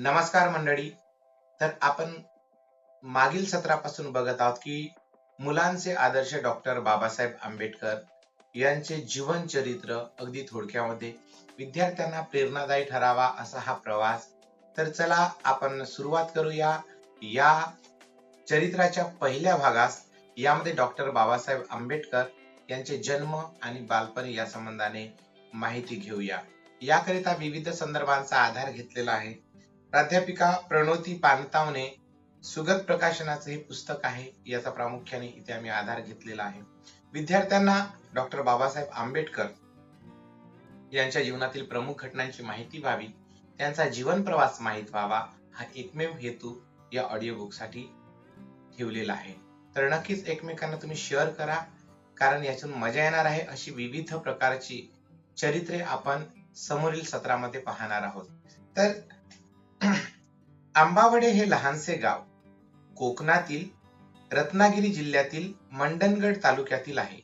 नमस्कार मंडळी. तर आपण मागील सत्रापासून बघत आहोत की मुलांचे आदर्श डॉक्टर बाबासाहेब आंबेडकर यांचे जीवन चरित्र अगदी थोडक्यामध्ये विद्यार्थ्यांना प्रेरणादायी ठरावा असा हा प्रवास. तर चला आपण सुरुवात करूया. या चरित्राच्या पहिल्या भागास यामध्ये डॉक्टर बाबासाहेब आंबेडकर यांचे जन्म आणि बालपण या संबंधाने माहिती घेऊया. याकरिता विविध संदर्भांचा आधार घेतलेला आहे. प्राध्यापिका प्रणोती पानतावने सुगत प्रकाशनाचं हे पुस्तक आहे याचा प्रामुख्याने इथे आम्ही आधार घेतलेला आहे. विद्यार्थ्यांना डॉक्टर बाबासाहेब आंबेडकर यांच्या जीवनातील प्रमुख घटनांची माहिती व्हावी त्यांचा जीवन प्रवास माहीत व्हावा हा एकमेव हेतू या ऑडिओ बुकसाठी ठेवलेला आहे. तर नक्कीच एकमेकांना तुम्ही शेअर करा कारण यातून मजा येणार आहे अशी विविध प्रकारची चरित्रे आपण समोरील सत्रामध्ये पाहणार आहोत. तर आंबावडे हे लहानसे गाव कोकणातील रत्नागिरी जिल्ह्यातील मंडणगड तालुक्यातील आहे.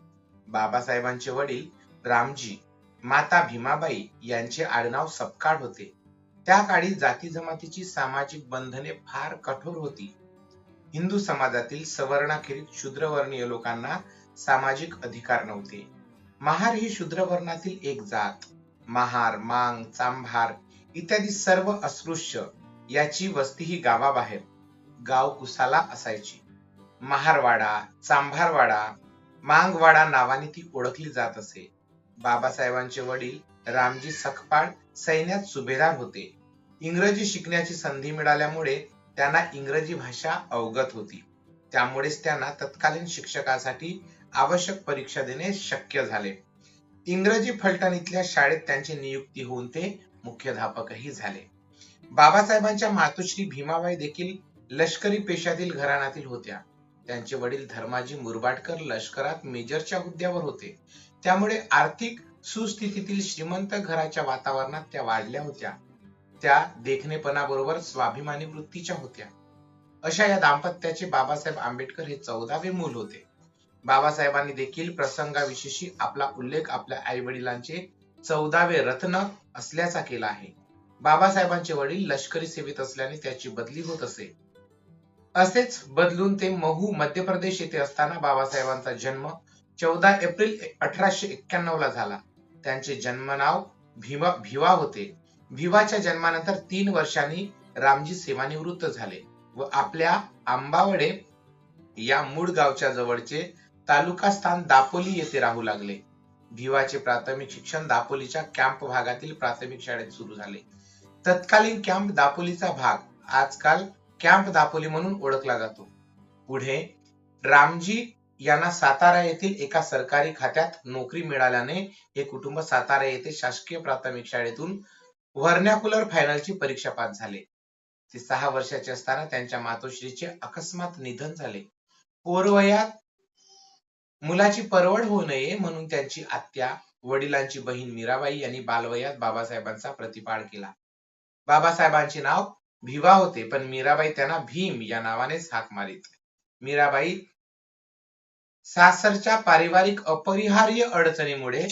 बाबासाहेबांचे वडील रामजी माता भीमाबाई यांचे आडनाव सपकाळ होते. त्या काळी जाती जमातीची सामाजिक बंधने फार कठोर होती. हिंदू समाजातील सवर्णाखेरीत शूद्रवर्णीय लोकांना सामाजिक अधिकार नव्हते. महार ही शूद्रवर्णातील एक जात. महार मांग चांभार इत्यादी सर्व अस्पृश्य याची वस्ती ही गावाबाहेर. गाव कुसाला असायची. महारवाडा चांभारवाडा मांगवाडा नावाने ती ओळखली जात असे. बाबासाहेबांचे वडील रामजी सखपाळ सैन्यात सुभेदार होते. इंग्रजी शिकण्याची संधी मिळाल्यामुळे त्यांना इंग्रजी भाषा अवगत होती. त्यामुळेच त्यांना तत्कालीन शिक्षकासाठी आवश्यक परीक्षा देणे शक्य झाले. इंग्रजी फलटणीतल्या शाळेत त्यांची नियुक्ती होऊन ते मुख्याध्यापकही झाले. बाबासाहेबांच्या मातोश्री भीमाबाई देखील लष्करी पेशातील घराण्यातील होत्या. त्यांचे वडील धर्माजी मुरबाडकर लष्करात मेजरच्या हुद्द्यावर होते. त्यामुळे आर्थिक सुस्थितीतील श्रीमंत घराच्या वातावरणात त्या वाढल्या होत्या. त्या देखणेपणाबरोबर स्वाभिमानी वृत्तीच्या होत्या. अशा या दाम्पत्याचे बाबासाहेब आंबेडकर हे चौदावे मूल होते. बाबासाहेबांनी देखील प्रसंगाविशेषी आपला उल्लेख आपल्या आई वडिलांचे चौदावे रत्न असल्याचा केला आहे. बाबासाहेबांचे वडील लष्करी सेवेत असल्याने त्याची बदली होत असे. असेच बदलून ते महू मध्य प्रदेश येथे असताना बाबासाहेबांचा जन्म चौदा एप्रिल अठराशे एक्क्याण्णव ला झाला. त्यांचे जन्मनाव भीमा भिवा होते. भिवाच्या जन्मानंतर तीन वर्षांनी रामजी सेवानिवृत्त झाले व आपल्या आंबावडे या मूळ गावच्या जवळचे तालुका स्थान दापोली येथे राहू लागले. भिवाचे प्राथमिक शिक्षण दापोलीच्या कॅम्प भागातील प्राथमिक शाळेत सुरू झाले. तत्कालीन कॅम्प दापोलीचा भाग आजकाल कॅम्प दापोली म्हणून ओळखला जातो. पुढे रामजी यांना सातारा येथील एका सरकारी खात्यात नोकरी मिळाल्याने हे कुटुंब सातारा येथे शासकीय प्राथमिक शाळेतून व्हर्नॅक्युलर फायनलची परीक्षा पास झाले. ते सहा वर्षाचे असताना त्यांच्या मातोश्रीचे अकस्मात निधन झाले. पोरवयात मुलाची परवड होऊ नये म्हणून त्यांची आत्या वडिलांची बहीण मीराबाई यांनी बालवयात बाबासाहेबांचा प्रतिपाळ केला. बाबासाहेबांचे नाव भिवा होते पण मीराबाई त्यांना भीम या नावानेच हाक मारित. मीराबाई सासरच्या पारिवारिक अपरिहार्य अडचणीमुळे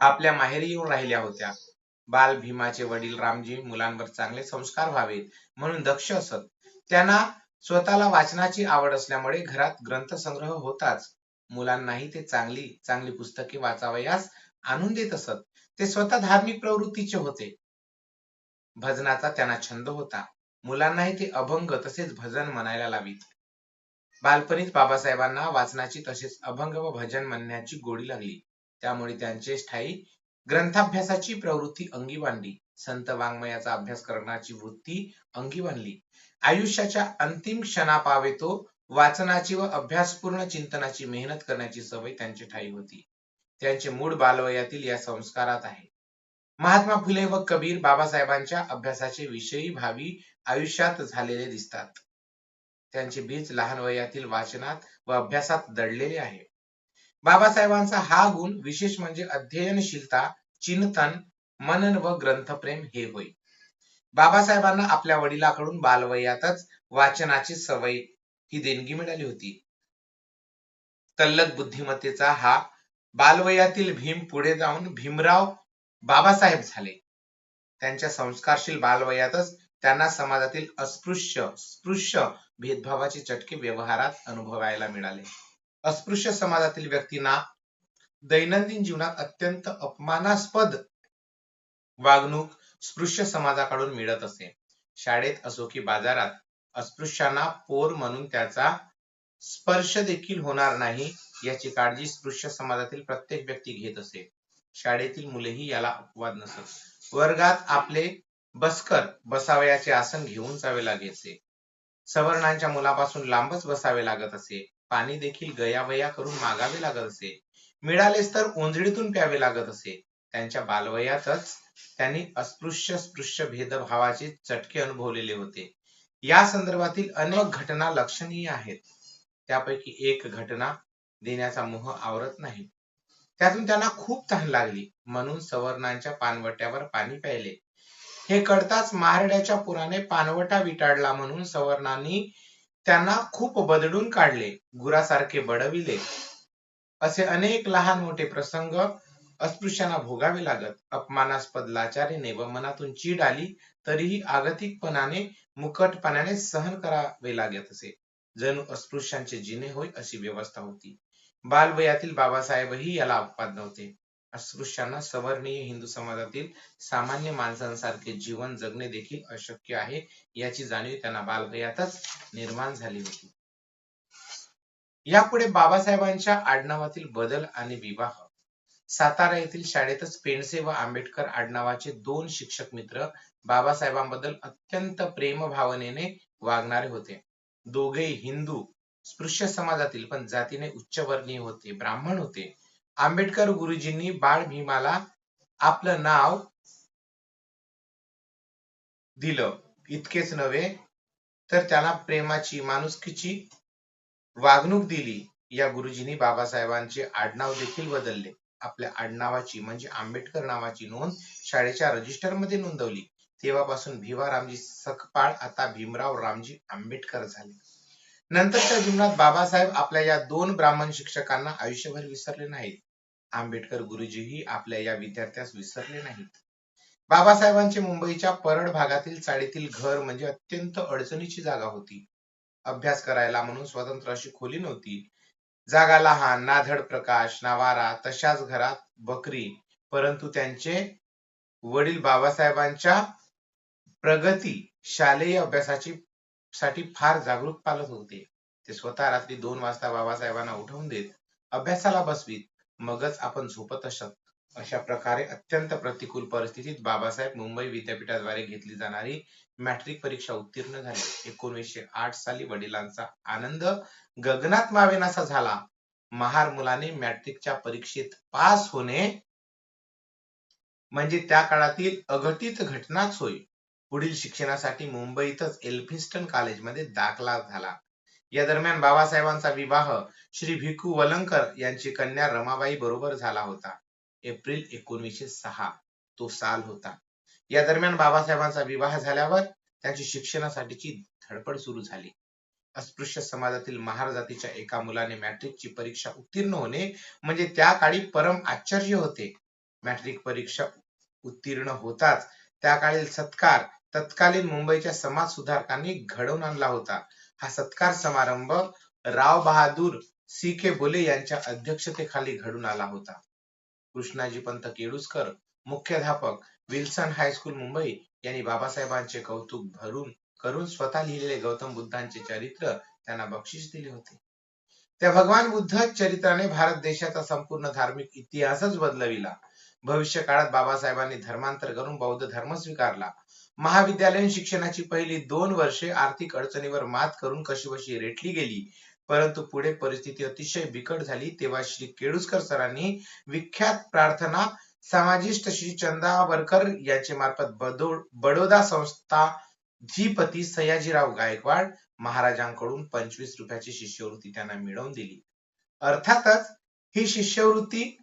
आपल्या माहेरी येऊन राहिल्या होत्या. बाल भीमाचे वडील रामजी मुलांवर चांगले संस्कार व्हावेत म्हणून दक्ष असत. त्यांना स्वतःला वाचनाची आवड असल्यामुळे घरात ग्रंथसंग्रह होताच. मुलांनाही ते चांगली चांगली पुस्तके वाचावयास आणून देत असत. ते स्वतः धार्मिक प्रवृत्तीचे होते. भजनाचा त्यांना छंद होता. मुलांनाही ते अभंग तसेच भजन म्हणायला लावीत. बालपणीच बाबासाहेबांना वाचनाची तसेच अभंग व भजन म्हणण्याची गोडी लागली. त्यामुळे त्यांचे स्थायी ग्रंथाभ्यासाची प्रवृत्ती अंगी बांधली संत वाङ्मयाचा अभ्यास करण्याची वृत्ती अंगी बांधली आयुष्याच्या अंतिम क्षणापावे तो वाचनाची व अभ्यासपूर्ण चिंतनाची मेहनत करण्याची सवय त्यांची ठाई होती. त्यांचे मूळ बालवयातील या संस्कारात आहे. महात्मा फुले व कबीर बाबासाहेबांच्या अभ्यासाचे विषयी भावी आयुष्यात झालेले दिसतात. त्यांचे बीज लहान वयातील वाचनात व अभ्यासात दडलेले आहे. बाबासाहेबांचा हा गुण विशेष म्हणजे अध्ययनशीलता चिंतन मनन व ग्रंथप्रेम हे होय. बाबासाहेबांना आपल्या वडिलाकडून बालवयातच वाचनाची सवय ही देणगी मिळाली होती. तल्लक बुद्धिमत्तेचा हा बालवयातील भीम पुढे जाऊन भीमराव बाबासाहेब झाले. त्यांच्या संस्कारशील बालवयातच त्यांना समाजातील अस्पृश्य स्पृश्य भेदभावाचे चटके व्यवहारात अनुभवायला मिळाले. अस्पृश्य समाजातील व्यक्तींना दैनंदिन जीवनात अत्यंत अपमानास्पद वागणूक स्पृश्य समाजाकडून मिळत असे. शाळेत असो की बाजारात अस्पृश्यांना पोर म्हणून त्याचा स्पर्श देखील होणार नाही याची काळजी स्पृश्य समाजातील प्रत्येक व्यक्ती घेत असे. शाळेतील मुलेही याला अपवाद नसत. वर्गात आपले बसकर बसावयाचे आसन घेऊन जावे लागायचे. सवर्णांच्या मुलापासून लांबच बसावे लागत असे. पाणी देखील गयावया करून मागावे लागत असे. मिळालेच तर ओंजळीतून प्यावे लागत असे. त्यांच्या बालवयातच त्यांनी अस्पृश्य स्पृश्य भेदभावाचे चटके अनुभवलेले होते. या संदर्भातील अनेक घटना लक्षणीय आहेत. त्यापैकी एक घटना देण्याचा मोह आवरत नाही. त्यातून त्यांना खूप तहान लागली. म्हणून सवर्णांच्या पानवट्यावर पाणी प्यायले. हे कळताच महारड्याच्या पुराने पानवटा विटाळला म्हणून सवर्णांनी त्यांना खूप बदडून काढले. गुरासारखे बडविले. असे अनेक लहान मोठे प्रसंग अस्पृश्यांना भोगावे लागत. अपमानास्पद लाचारीने व मनातून चीड आली तरीही आगतिकपणाने मुकटपणाने सहन करावे लागत असे. जणू अस्पृश्यांचे जिने होय अशी व्यवस्था होती. बालवयातील बाबासाहेबही याला अपवाद नव्हते. अस्पृश्यांना सवर्णीय हिंदू समाजातील सामान्य माणसांसारखे जीवन जगणे देखील अशक्य आहे याची जाणीव त्यांना बालवयातच निर्माण झाली होती. यापुढे बाबासाहेबांच्या आडनावातील बदल आणि विवाह. सातारा येथील शाळेतच पेंडसे व आंबेडकर आडनावाचे दोन शिक्षक मित्र बाबासाहेबांबद्दल अत्यंत प्रेम भावनेने वागणारे होते. दोघेही हिंदू स्पृश्य समाजातील पण जातीने उच्चवर्णीय होते ब्राह्मण होते. आंबेडकर गुरुजींनी बाळ भीमाला आपलं नाव दिलं. इतकेच नव्हे तर त्याला प्रेमाची माणुसकीची वागणूक दिली. या गुरुजींनी बाबासाहेबांचे आडनाव देखील बदलले. आपल्या आडनावाची म्हणजे आंबेडकर नावाची नोंद शाळेच्या रजिस्टरमध्ये नोंदवली. तेव्हापासून भिवा रामजी सकपाळ आता भीमराव रामजी आंबेडकर झाले. नंतरच्या जीवनात बाबासाहेब आपल्या या दोन ब्राह्मण शिक्षकांना आयुष्यभर विसरले नाहीत. आंबेडकर गुरुजीही आपल्या या विद्यार्थ्यास विसरले नाहीत. बाबासाहेबांचे मुंबईच्या परड भागातील चाळीतील घर म्हणजे अत्यंत अडचणीची जागा होती. अभ्यास करायला म्हणून स्वतंत्र अशी खोली नव्हती. जागा लहान नाधड प्रकाश नावारा तशाच घरात बकरी परंतु त्यांचे वडील बाबासाहेबांच्या प्रगती शालेय अभ्यासाची साठी फार जागरूक पालक होते. ते स्वतः रात्री दोन वाजता बाबासाहेबांना उठवून देत अभ्यासाला बसवीत. मगच आपण झोपत असत. अशा प्रकारे अत्यंत प्रतिकूल परिस्थितीत बाबासाहेब मुंबई विद्यापीठाद्वारे घेतली जाणारी मॅट्रिक परीक्षा उत्तीर्ण झाली. एकोणीसशे आठ साली वडिलांचा आनंद गगनात मावेनासा झाला. महार मुलाने मॅट्रिकच्या परीक्षेत पास होणे म्हणजे त्या काळातील अघटित घटनाच होय. पुढील शिक्षणासाठी मुंबईतच एल्फिन्स्टन कॉलेजमध्ये दाखला झाला. या दरम्यान बाबासाहेबांचा विवाह श्री भिकू वलंकर यांची कन्या रमाबाई बरोबर झाला होता. एप्रिल एकोणीसशे सहा तो साल होता. या दरम्यान बाबासाहेबांचा विवाह झाल्यावर त्यांची शिक्षणासाठीची धडपड सुरू झाली. अस्पृश्य समाजातील महार जातीच्या एका मुलाने मॅट्रिकची परीक्षा उत्तीर्ण होणे म्हणजे त्या काळी परम आश्चर्य होते. मॅट्रिक परीक्षा उत्तीर्ण होताच त्या काळी सत्कार तत्कालीन मुंबईच्या समाज सुधारकांनी घडवून आणला होता. हा सत्कार समारंभ राव बहादूर सी के बोले यांच्या अध्यक्षतेखाली घडून आला होता. कृष्णाजी पंत केडुसकर मुख्याध्यापक विल्सन हायस्कूल मुंबई यांनी बाबासाहेबांचे कौतुक भरून करून स्वतः लिहिलेले गौतम बुद्धांचे चरित्र त्यांना बक्षीस दिले होते. त्या भगवान बुद्ध चरित्राने भारत देशाचा संपूर्ण धार्मिक इतिहासच बदलविला. भविष्य काळात बाबासाहेबांनी धर्मांतर करून बौद्ध धर्म स्वीकारला. महाविद्यालयीन शिक्षणाची पहिली दोन वर्षे आर्थिक अडचणीवर मात करून कशीबशी रेटली गेली परंतु पुढे परिस्थिती अतिशय बिकट झाली तेव्हा श्री केळुसकर सरांनी विख्यात प्रार्थना समाजिष्ट श्री चंदावरकर यांचे मार्फत बडोदा संस्था धीपती सयाजीराव गायकवाड महाराजांकडून पंचवीस रुपयाची शिष्यवृत्ती त्यांना मिळवून दिली. अर्थातच ही शिष्यवृत्ती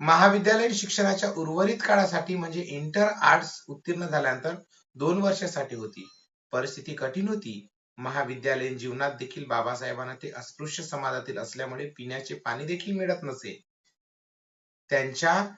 महाविद्यालयीन शिक्षणाच्या उर्वरित काळासाठी म्हणजे इंटर आर्ट्स उत्तीर्ण झाल्यानंतर दोन वर्षासाठी होती. परिस्थिती कठीण होती. महाविद्यालयीन जीवनात देखील बाबासाहेबांना ते अस्पृश्य समाजातील असल्यामुळे पिण्याचे पाणी देखील मिळत नसे. त्यांच्या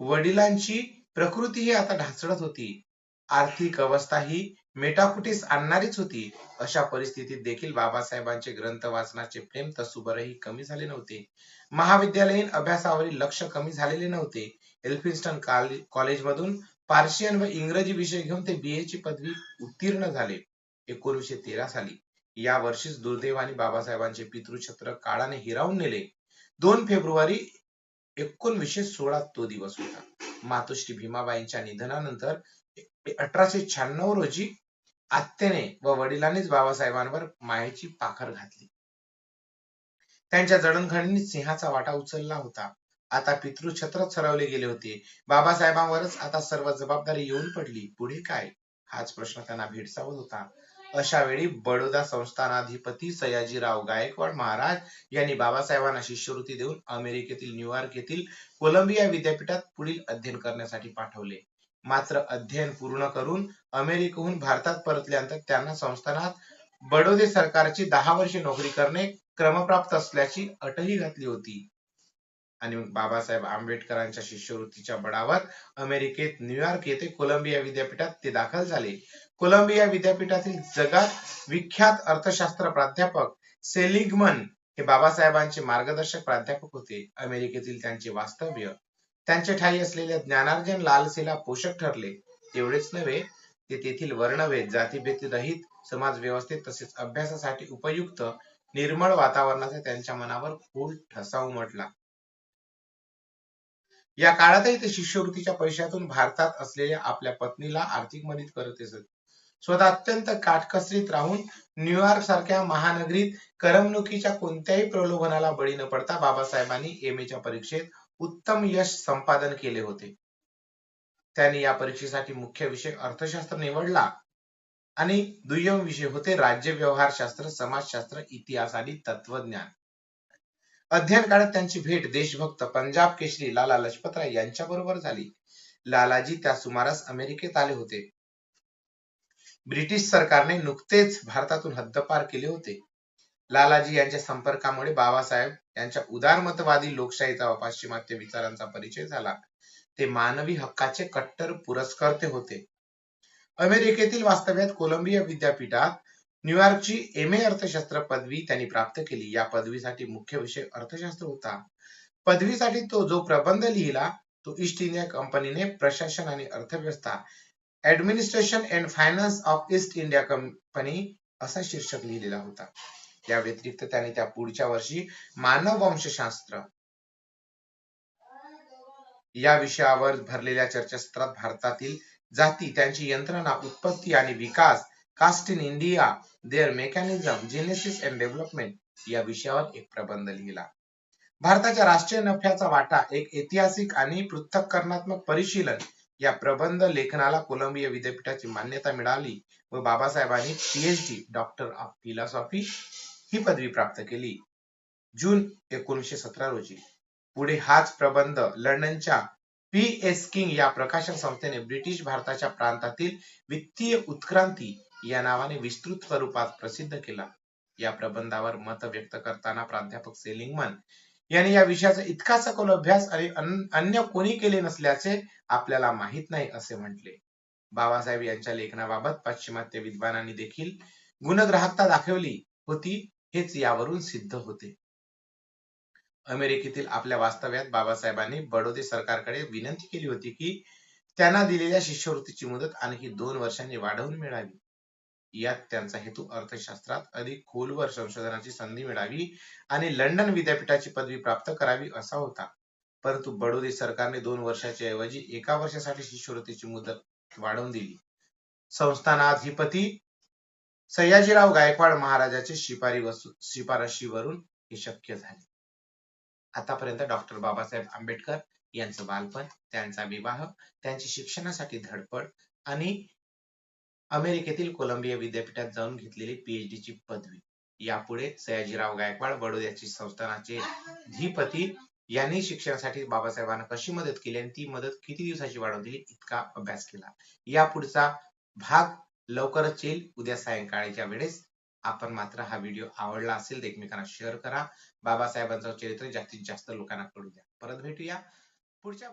वडिलांची प्रकृती ही आता ढासळत होती. आर्थिक अवस्था ही मेटाकुटीस आणणारीच होती. अशा परिस्थितीत देखील बाबासाहेबांचे ग्रंथ वाचनाचे प्रेम तसुबरही कमी झाले नव्हते. महाविद्यालयीन अभ्यासावरील लक्ष कमी झालेले नव्हते. एल्फिन्स्टन कॉलेजमधून पार्शियन व इंग्रजी विषय घेऊन ते बी ची पदवी उत्तीर्ण झाले. एकोणीसशे तेरा साली. या वर्षीच दुर्दैवाने बाबासाहेबांचे पितृछत्र काळाने हिरावून नेले. दोन फेब्रुवारी एकोणविशे सोळा तो दिवस होता. मातोश्री भीमाबाईंच्या निधनानंतर अठराशे शहाण्णव रोजी आत्याने व वडिलांनीच बाबासाहेबांवर मायेची पाखर घातली. त्यांच्या जडणघडणीत सिंहाचा वाटा उचलला होता. आता पितृछत्र ठरवले गेले होते. बाबासाहेबांवरच आता सर्व जबाबदारी येऊन पडली. पुढे काय? हाच प्रश्न त्यांना भेडसावत होता. अशा वेळी बडोदा संस्थानाधिपती सयाजीराव गायकवाड महाराज यांनी बाबासाहेबांना शिष्यवृत्ती देऊन अमेरिकेतील न्यूयॉर्क येथील कोलंबिया विद्यापीठात पुढील अध्ययन करण्यासाठी पाठवले. मात्र अध्ययन पूर्ण करून अमेरिकेहून भारतात परतल्यानंतर त्यांना संस्थानात बडोदे सरकारची दहा वर्षे नोकरी करणे क्रमप्राप्त असल्याची अटही घातली होती. आणि मग बाबासाहेब आंबेडकरांच्या शिष्यवृत्तीच्या बळावर अमेरिकेत न्यूयॉर्क येथे कोलंबिया विद्यापीठात ते दाखल झाले. कोलंबिया विद्यापीठातील जगात विख्यात अर्थशास्त्र प्राध्यापक सेलिगमन हे बाबासाहेबांचे मार्गदर्शक प्राध्यापक होते. अमेरिकेतील त्यांचे वास्तव्य. त्यांचे ठाई असलेल्या ज्ञानार्जन लालसेला पोषक ठरले. तेवढेच नव्हे ते तेथील वर्णभेद जातीभेद रहित समाज व्यवस्थेत तसेच अभ्यासासाठी उपयुक्त निर्मळ वातावरणाचा त्यांच्या मनावर खोल ठसा उमटला. या काळातही ते शिष्यवृत्तीच्या पैशातून भारतात असलेल्या आपल्या पत्नीला आर्थिक मदत करत असत. स्वतः अत्यंत काटकसरीत राहून न्यूयॉर्क सारख्या महानगरीत करमणुकीच्या कोणत्याही प्रलोभनाला बळी न पडता बाबासाहेबांनी एम च्या परीक्षेत उत्तम यश संपादन केले होते. त्यांनी या परीक्षेसाठी मुख्य विषय अर्थशास्त्र निवडला आणि दुय्यम विषय होते राज्य व्यवहारशास्त्र समाजशास्त्र इतिहास आणि तत्वज्ञान. अध्ययन काळात त्यांची भेट देशभक्त पंजाब केशरी लाला लजपतराय यांच्या बरोबर झाली. लालाजी त्या सुमारास अमेरिकेत आले होते. ब्रिटिश सरकारने नुकतेच भारतातून हद्दपार केले होते. लालाजी यांच्या संपर्कामुळे बाबासाहेब यांच्या उदारमतवादी लोकशाहीचा व पाश्चिमात्य विचारांचा परिचय झाला. ते मानवी हक्काचे कट्टर पुरस्कर्ते होते. अमेरिकेतील वास्तव्यात कोलंबिया विद्यापीठात न्यूयॉर्कची एम ए अर्थशास्त्र पदवी त्यांनी प्राप्त केली. या पदवीसाठी मुख्य विषय अर्थशास्त्र होता. पदवीसाठी तो जो प्रबंध लिहिला तो ईस्ट इंडिया कंपनीने प्रशासन आणि अर्थव्यवस्था administration and finance of East India Company असा शीर्षक लिहिलेला होता. या व्यतिरिक्त त्याने त्या पुढच्या वर्षी मानव वंशशास्त्र या विषयावर भरलेल्या चर्चासत्रात भारतातील जाती त्यांची यंत्रणा उत्पत्ती आणि विकास caste in India their mechanism genesis and development या विषयावर एक प्रबंध लिहिला. भारताच्या राष्ट्रीय नफ्याचा वाटा एक ऐतिहासिक आणि पृथक्करणात्मक परिशीलन या प्रबंध लेखनाला कोलंबिया विद्यापीठाची मान्यता मिळाली व बाबासाहेबांनी पीएचडी डॉक्टर ऑफ फिलॉसॉफी ही पदवी प्राप्त केली. जून एकोणीसशे सतरा रोजी. पुढे हाच प्रबंध लंडनच्या पी एस किंग या प्रकाशन संस्थेने ब्रिटिश भारताच्या प्रांतातील वित्तीय उत्क्रांती या नावाने विस्तृत स्वरूपात प्रसिद्ध केला. या प्रबंधावर मत व्यक्त करताना प्राध्यापक सेलिंगमन यांनी या विषयाचा इतका सखोल अभ्यास आणि अन्य कोणी केले नसल्याचे आपल्याला माहीत नाही असे म्हटले. बाबासाहेब यांच्या लेखनाबाबत पाश्चिमात्य विद्वानांनी देखील गुणग्राहकता दाखवली होती हेच यावरून सिद्ध होते. अमेरिकेतील आपल्या वास्तव्यात बाबासाहेबांनी बडोदे सरकारकडे विनंती केली होती की त्यांना दिलेल्या शिष्यवृत्तीची मुदत आणखी दोन वर्षांनी वाढवून मिळावी. यात त्यांचा हेतू अर्थशास्त्रात अधिक खोलवर संशोधनाची संधी मिळावी आणि लंडन विद्यापीठाची पदवी प्राप्त करावी असा होता. परंतु बडोदे सरकारने दोन वर्षाच्या ऐवजी एका वर्षासाठी शिष्यवृत्तीची मुदत वाढवून दिली. संस्थानाधिपती सयाजीराव गायकवाड महाराजाचे शिपारी शिफारशीवरून हे शक्य झाले. आतापर्यंत डॉक्टर बाबासाहेब आंबेडकर यांचं बालपण त्यांचा विवाह त्यांची शिक्षणासाठी धडपड आणि अमेरिकेतील कोलंबिया विद्यापीठात जाऊन घेतलेली पीएचडी ची पदवी. यापुढे सयाजीराव गायकवाड बडोद्याची संस्थानाचे धीपती यांनी शिक्षणासाठी बाबासाहेबांना कशी मदत केली आणि ती मदत किती दिवसाची वाढवून दिली इतका अभ्यास केला. या पुढचा भाग लवकरच येईल. उद्या सायंकाळीच्या वेळेस आपण मात्र हा व्हिडिओ आवडला असेल तर एकमेकांना शेअर करा. बाबासाहेबांचं चरित्र जास्तीत जास्त लोकांना कळू द्या. परत भेटूया. पुढच्या